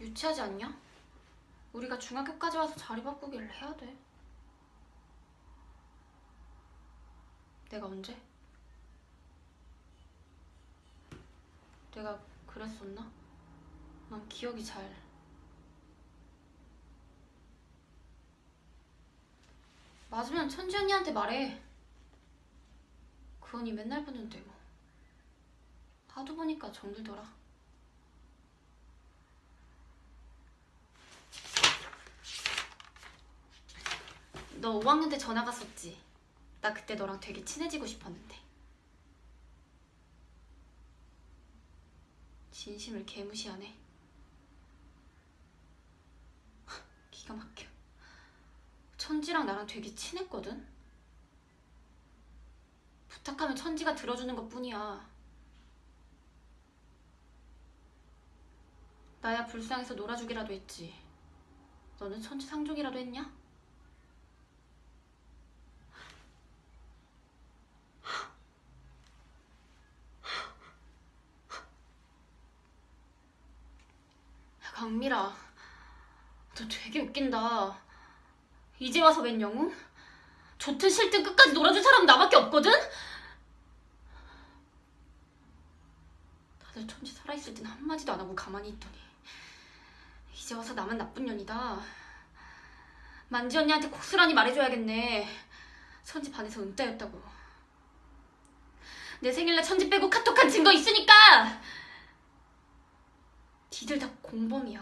유치하지 않냐? 우리가 중학교까지 와서 자리 바꾸기를 해야 돼. 내가 언제? 내가 그랬었나? 난 기억이 잘. 맞으면 천지 언니한테 말해. 그 언니 맨날 보는데 뭐. 하도 보니까 정들더라. 너 5학년 때 전화 갔었지? 나 그때 너랑 되게 친해지고 싶었는데. 진심을 개무시하네. 기가 막혀. 천지랑 나랑 되게 친했거든? 부탁하면 천지가 들어주는 것 뿐이야. 나야 불쌍해서 놀아주기라도 했지. 너는 천지 상종이라도 했냐? 야, 강미라, 너 되게 웃긴다. 이제 와서 웬 영웅? 좋든 싫든 끝까지 놀아줄 사람은 나밖에 없거든? 다들 천지 살아있을 땐 한마디도 안 하고 가만히 있더니 이제 와서 나만 나쁜 년이다. 만지 언니한테 고스란히 말해줘야겠네. 천지 반에서 은따였다고. 내 생일날 천지 빼고 카톡한 증거 있으니까! 니들 다 공범이야.